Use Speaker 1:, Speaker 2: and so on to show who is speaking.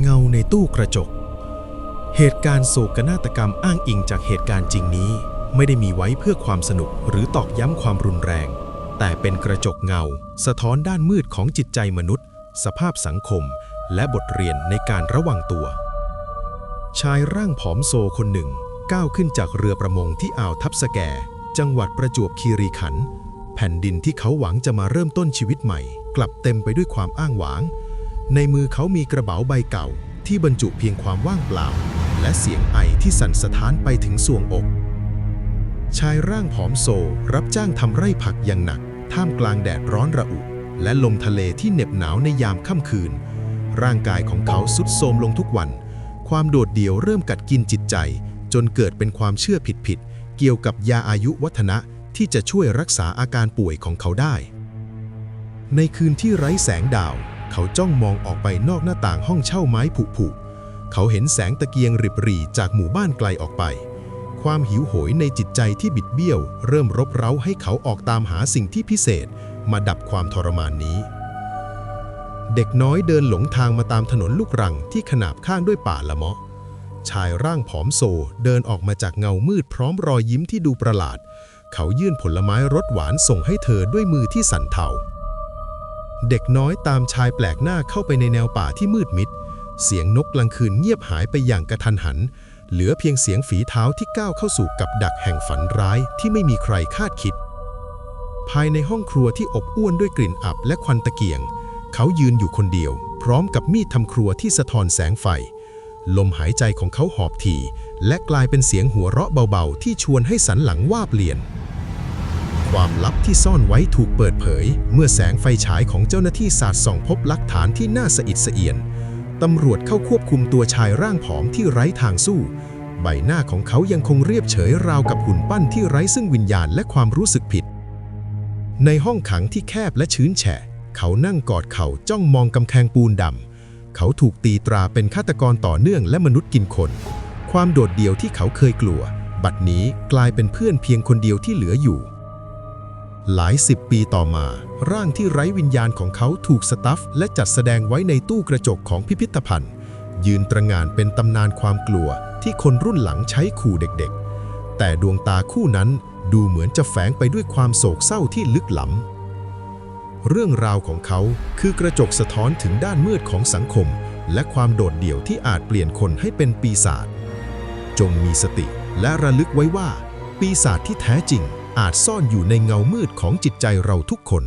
Speaker 1: เงาในตู้กระจก เหตุการณ์โศกนาฏกรรมอ้างอิงจากเหตุการณ์จริงนี้ ไม่ได้มีไว้เพื่อความสนุกหรือตอกย้ำความรุนแรง แต่เป็นกระจกเงา สะท้อนด้านมืดของจิตใจมนุษย์ สภาพสังคม และบทเรียนในการระวังตัว ชายร่างผอมโซคนหนึ่ง ก้าวขึ้นจากเรือประมงที่อ่าวทับสแก จังหวัดประจวบคีรีขันธ์แผ่นดินที่เขาหวังจะมาเริ่มต้นชีวิตใหม่ กลับเต็มไปด้วยความอ้างหวาง ในมือเขามีกระเป๋าใบเก่าที่บรรจุเพียงความว่างเปล่า และเสียงไอที่สั่นสะท้านไปถึงสวงอก ชายร่างผอมโซรับจ้างทำไร่ผักอย่างหนัก ท่ามกลางแดดร้อนระอุ และลมทะเลที่เหน็บหนาวในยามค่ำคืน ร่างกายของเขาสุดโทรมลงทุกวัน ความโดดเดี่ยวเริ่มกัดกินจิตใจ จนเกิดเป็นความเชื่อผิดๆเกี่ยวกับยาอายุวัฒนะที่จะช่วยรักษาอาการป่วยของเขาได้ ในคืนที่ไร้แสงดาว เขาจ้องมองออกไปนอกหน้าต่างห้องเช่าไม้ผุผุเขาเห็นแสงตะเกียงริบหรี่จากหมู่บ้านไกลออกไป ความหิวโหยในจิตใจที่บิดเบี้ยว เริ่มรบเร้าให้เขาออกตามหาสิ่งที่พิเศษ มาดับความทรมานนี้ เด็กน้อยเดินหลงทางมาตามถนนลูกรังที่ขนาบข้างด้วยป่าละเมาะ ชายร่างผอมโซเดินออกมาจากเงามืดพร้อมรอยยิ้มที่ดูประหลาด เขายื่นผลไม้รสหวานส่งให้เธอด้วยมือที่สั่นเทา เด็กน้อยตามชายแปลกหน้าเข้าไปในแนวป่าที่มืดมิด เสียงนกกลางคืนเงียบหายไปอย่างกระทันหัน เหลือเพียงเสียงฝีเท้าที่ก้าวเข้าสู่กับดักแห่งฝันร้ายที่ไม่มีใครคาดคิด ภายในห้องครัวที่อบอ้วนด้วยกลิ่นอับและควันตะเกียง เขายืนอยู่คนเดียว พร้อมกับมีดทำครัวที่สะท้อนแสงไฟ ลมหายใจของเขาหอบถี่และกลายเป็นเสียงหัวเราะเบาๆ ที่ชวนให้สันหลังว่าเปลี่ยน ความลับที่ซ่อนไว้ถูกเปิดเผย เมื่อแสงไฟฉายของเจ้าหน้าที่สาดส่องพบหลักฐานที่น่าสะอิดสะเอียน ตำรวจเข้าควบคุมตัวชายร่างผอมที่ไร้ทางสู้ ใบหน้าของเขายังคงเรียบเฉยราวกับหุ่นปั้นที่ไร้ซึ่งวิญญาณและความรู้สึกผิด ในห้องขังที่แคบและชื้นแฉะ เขานั่งกอดเข่าจ้องมองกำแพงปูนดำ เขาถูกตีตราเป็นฆาตกรต่อเนื่องและมนุษย์กินคน ความโดดเดี่ยวที่เขาเคยกลัว บัดนี้กลายเป็นเพื่อนเพียงคนเดียวที่เหลืออยู่ หลายสิบปีต่อมา ร่างที่ไร้วิญญาณของเขาถูกสตัฟและจัดแสดงไว้ในตู้กระจกของพิพิธภัณฑ์ ยืนตระงานเป็นตำนานความกลัวที่คนรุ่นหลังใช้ขู่เด็กๆ แต่ดวงตาคู่นั้นดูเหมือนจะแฝงไปด้วยความโศกเศร้าที่ลึกหล้ำเรื่องราวของเขาคือกระจกสะท้อนถึงด้านมืดของสังคม และความโดดเดี่ยวที่อาจเปลี่ยนคนให้เป็นปีศาจจงมีสติและระลึกไว้ว่า ปีศาจที่แท้จริง อาจซ่อนอยู่ในเงามืดของจิตใจเราทุกคน